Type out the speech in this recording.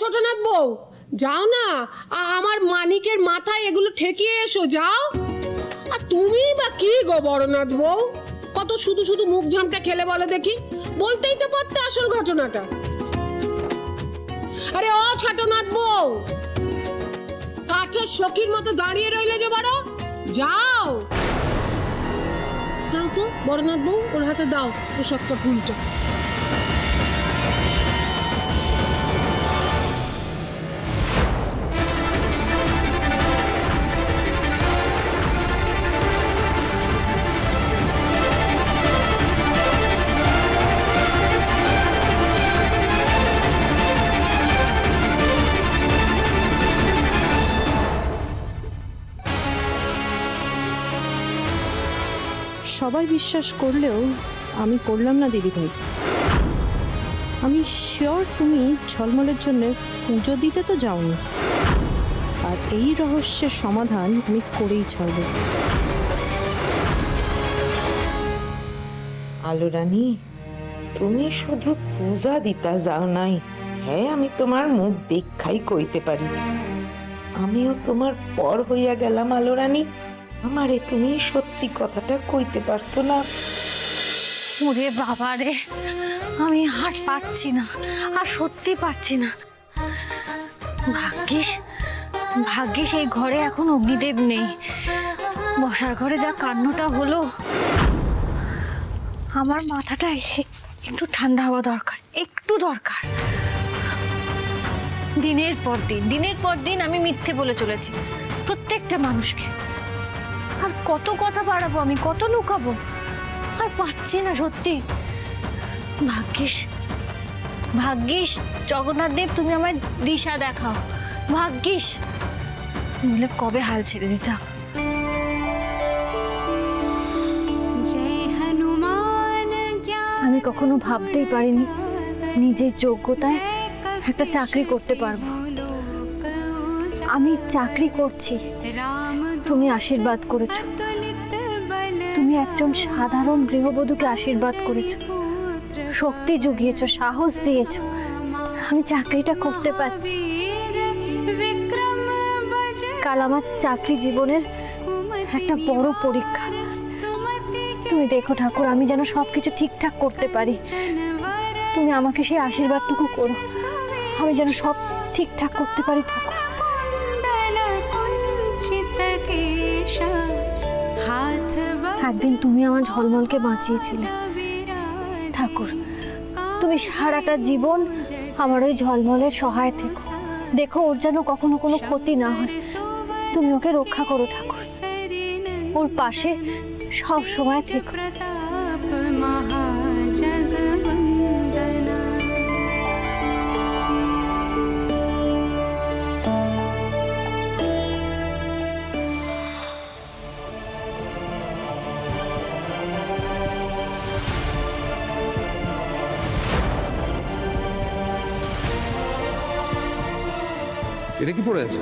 ছোটনাথ বউ, যাও না আমার মানিকের মাথায় এগুলো ঠেকিয়ে এসো, যাও। আর তুমি বা কি গো বড়নাথ বউ? কত শুধু শুধু মুখ ঝামটা খেলে বলো দেখি। বলতেই তো পারতে আসল ঘটনাটা। আরে ও ছোটনাথ বউ, কাঠের সখীর মতো দাঁড়িয়ে রইলে যে বড়, যাও। যাও তো, বড়নাথ বউ, ওর হাতে দাও ও সত্য ফুলটা সবাই বিশ্বাস করলেও আমি করলাম না দিদিভাই আমি শিওর তুমি ঝলমলের জন্য পুজো দিতে তো যাওনি। আর এই রহস্যের সমাধান আমি করেই ছাড়ব। আলো রানী, তুমি শুধু পূজা দিতা যাও নাই। হ্যাঁ আমি তোমার মুখ দেখাই কইতে পারি। আমিও তোমার পর হইয়া গেলাম, আলো রানী। আমারে তুমি সত্যি কথাটা কইতে পারছ না। ওরে বাবা রে, আমি আর পারছি না, আর সত্যি পারছি না। ভাগ্যিস ভাগ্যিস এই ঘরে এখন অগ্নিদেব নেই। বসার ঘরে যা কান্নটা হলো, আমার মাথাটা একটু ঠান্ডা হওয়া দরকার, একটু দরকার। দিনের পর দিন, দিনের পর দিন আমি মিথ্যে বলে চলেছি, প্রত্যেকটা মানুষকে। আর কত কথা বাড়াবো আমি, কত লুকাবো? আর পাচ্ছি না সত্যি। ভাগ্যিস ভাগ্যিস জগন্নাথ দেব, তুমি আমার দিশা দেখাও। ভাগ্যিস। নইলে কবে হাল ছেড়ে দিতাম? আমি কখনো ভাবতেই পারিনি, নিজের যোগ্যতায় একটা চাকরি করতে পারব। আমি চাকরি করছি। তুমি আশীর্বাদ করেছ। তুমি একজন সাধারণ গৃহবধূকে আশীর্বাদ করেছ। শক্তি জুগিয়েছো, সাহস দিয়েছ। আমি চাকরিটা করতে পারছি। কাল আমার চাকরি জীবনের একটা বড় পরীক্ষা। তুমি দেখো ঠাকুর, আমি যেন সবকিছু ঠিকঠাক করতে পারি। তুমি আমাকে সেই আশীর্বাদটুকু করো। আমি যেন সব ঠিকঠাক করতে পারি ঠাকুর। একদিন তুমি আমার ঝলমলকে বাঁচিয়েছিলে। ঠাকুর, তুমি সারাটা জীবন আমার ওই ঝলমলের সহায় থেকো। দেখো, ওর যেন কখনো কোনো ক্ষতি না হয়। তুমি ওকে রক্ষা করো, ঠাকুর। ওর পাশে সব সময় থেকো। এটা কি পড়ে আছে?